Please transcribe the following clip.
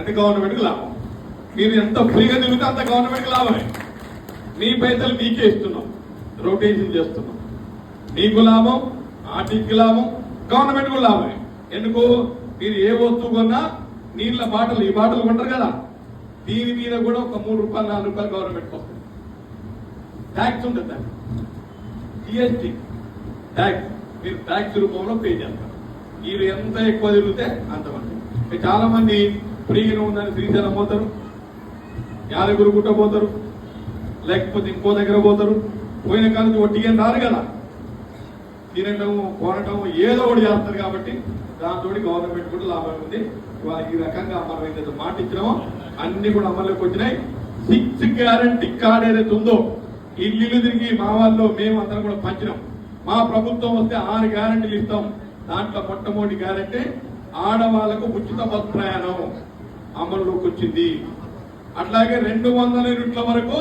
అంటే గవర్నమెంట్కి లాభం. మీరు ఎంత ఫ్రీగా తిరిగితే అంత గవర్నమెంట్కి లాభమే. నీ పైసలు నీకే ఇస్తున్నాం. రొటేషన్ చేస్తున్నాం. నీకు లాభం ఆర్టీకి లాభం గవర్నమెంట్ కూడా లాభమే. ఎందుకు? మీరు ఏ వస్తువు కొన్నా నీళ్ళ బాటలు ఈ బాటలు కొంటారు కదా. దీని మీద కూడా ఒక మూడు రూపాయలు నాలుగు రూపాయలు గవర్నమెంట్కి వస్తుంది. ట్యాక్స్ ఉంటుంది దానికి. జిఎస్టీ ట్యాక్స్ మీరు ట్యాక్స్ రూపంలో పే చేస్తారు. మీరు ఎంత ఎక్కువ తిరిగితే అంత మంది చాలా మంది ఫ్రీగా ఉందని శ్రీశైలం పోతారు. యాదగిరి గుట్ట పోతారు. లేకపోతే ఇంకో దగ్గర పోతారు. పోయిన కాలం ఒట్టిగా రారు కదా. తినటం కొనటం ఏదో ఒకటి చేస్తారు కాబట్టి దాంతో గవర్నమెంట్ కూడా లాభం ఉంది. ఇవాళ ఈ రకంగా మనం ఏదైతే మాట ఇచ్చినామో అన్ని కూడా అమల్లోకి వచ్చినాయి. సిక్స్ గ్యారంటీ కార్డ్ ఏదైతే ఉందో ఇల్లు తిరిగి మా వాళ్ళు మేము అందరం కూడా పంచినాం. మా ప్రభుత్వం వస్తే ఆరు గ్యారంటీలు ఇస్తాం. దాంట్లో మొట్టమొదటి గ్యారంటీ ఆడవాళ్ళకు ఉచిత బస్ ప్రయాణం. అమల్లోకి వచ్చింది. అట్లాగే రెండు వందల యూనిట్ల వరకు